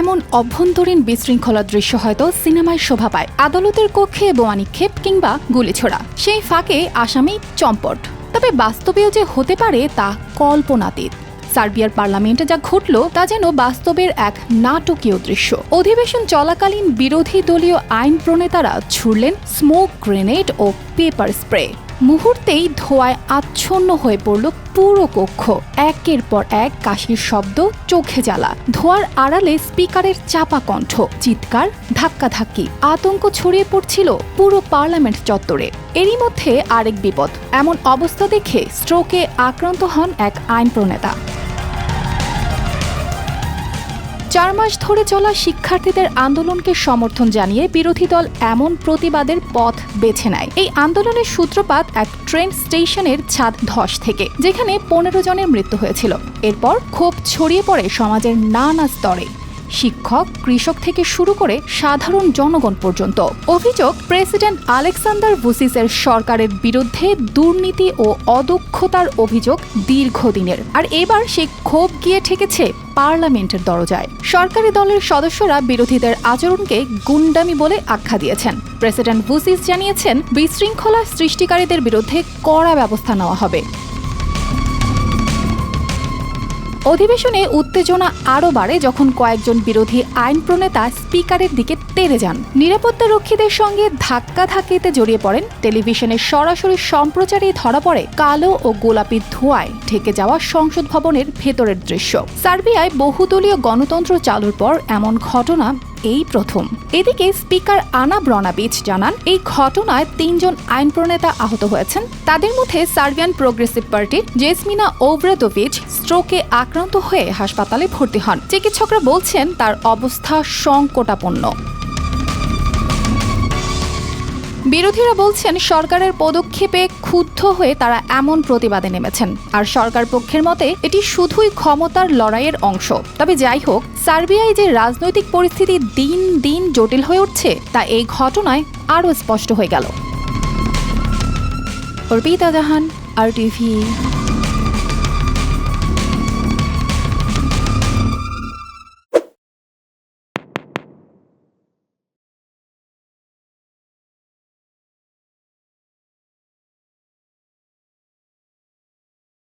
এমন অভ্যন্তরীণ বিশৃঙ্খলা দৃশ্য হয়তো সিনেমায় শোভা পায়। আদালতের কক্ষে বোমা নিক্ষেপ কিংবা গুলিছোড়া সেই ফাঁকে আসামি চম্পট। তবে বাস্তবেও যে হতে পারে তা কল্পনাতীত। সার্বিয়ার পার্লামেন্টে যা ঘটল তা যেন বাস্তবের এক নাটকীয় দৃশ্য। অধিবেশন চলাকালীন বিরোধী দলীয় আইন প্রণেতারা ছুড়লেন স্মোক গ্রেনেড ও পেপার স্প্রে। মুহূর্তেই ধোঁয়ায় আচ্ছন্ন হয়ে পড়ল পুরো কক্ষ। একের পর এক কাশির শব্দ, চোখে জ্বালা। ধোয়ার আড়ালে স্পিকারের চাপা কণ্ঠ, চিৎকার, ধাক্কাধাক্কি। আতঙ্ক ছড়িয়ে পড়ছিল পুরো পার্লামেন্ট চত্বরে। এরই মধ্যে আরেক বিপদ, এমন অবস্থা দেখে স্ট্রোকে আক্রান্ত হন এক আইন প্রণেতা চার মাস ধরে চলা শিক্ষার্থীদের আন্দোলনকে সমর্থন জানিয়ে বিরোধী দল এমন প্রতিবাদের পথ বেছে নেয়। এই আন্দোলনের সূত্রপাত এক ট্রেন স্টেশনের ছাদ ধস থেকে, যেখানে পনেরো জনের মৃত্যু হয়েছিল। এরপর ক্ষোভ ছড়িয়ে পড়ে সমাজের নানা স্তরে। শিক্ষক, কৃষক থেকে শুরু করে সাধারণ জনগণ পর্যন্ত। অভিযোগ, প্রেসিডেন্ট আলেকসান্ডার ভুসিসের সরকারের বিরুদ্ধে দুর্নীতি ও অদক্ষতার অভিযোগ দীর্ঘদিনের। আর এবার সে ক্ষোভ গিয়ে ঠেকেছে পার্লামেন্টের দরজায়। সরকারি দলের সদস্যরা বিরোধীদের আচরণকে গুন্ডামি বলে আখ্যা দিয়েছেন। প্রেসিডেন্ট ভুসিস জানিয়েছেন, বিশৃঙ্খলা সৃষ্টিকারীদের বিরুদ্ধে কড়া ব্যবস্থা নেওয়া হবে। অধিবেশনে উত্তেজনা আরও বাড়ে যখন কয়েকজন বিরোধী আইন প্রণেতা স্পিকারের দিকে তেড়ে যান। নিরাপত্তা রক্ষীদের সঙ্গে ধাক্কা ধাক্কিতে জড়িয়ে পড়েন। টেলিভিশনে সরাসরি সম্প্রচারে ধরা পড়ে কালো ও গোলাপি ধোঁয়ায় ঢেকে যাওয়া সংসদ ভবনের ভেতরের দৃশ্য। সার্বিয়ায় বহুদলীয় গণতন্ত্র চালুর পর এমন ঘটনা এই প্রথম। এদিকে স্পিকার আনা ব্রনাবিচ জানান, এই ঘটনায় তিনজন আইন প্রণেতা আহত হয়েছেন। তাদের মধ্যে সার্বিয়ান প্রোগ্রেসিভ পার্টির জেসমিনা ওব্রাদোভিচ স্ট্রোকে আক্রান্ত হয়ে হাসপাতালে ভর্তি হন। চিকিৎসকরা বলছেন, তার অবস্থা সংকটাপন্ন। বিরোধীরা বলছেন, সরকারের পদক্ষেপে ক্ষুব্ধ হয়ে তারা এমন প্রতিবাদে নেমেছেন। আর সরকার পক্ষের মতে, এটি শুধুই ক্ষমতার লড়াইয়ের অংশ। তবে যাই হোক, সার্বিয়ায় যে রাজনৈতিক পরিস্থিতি দিন দিন জটিল হয়ে উঠছে, তা এই ঘটনায় আরও স্পষ্ট হয়ে গেল। Arpita Jahan, R TV.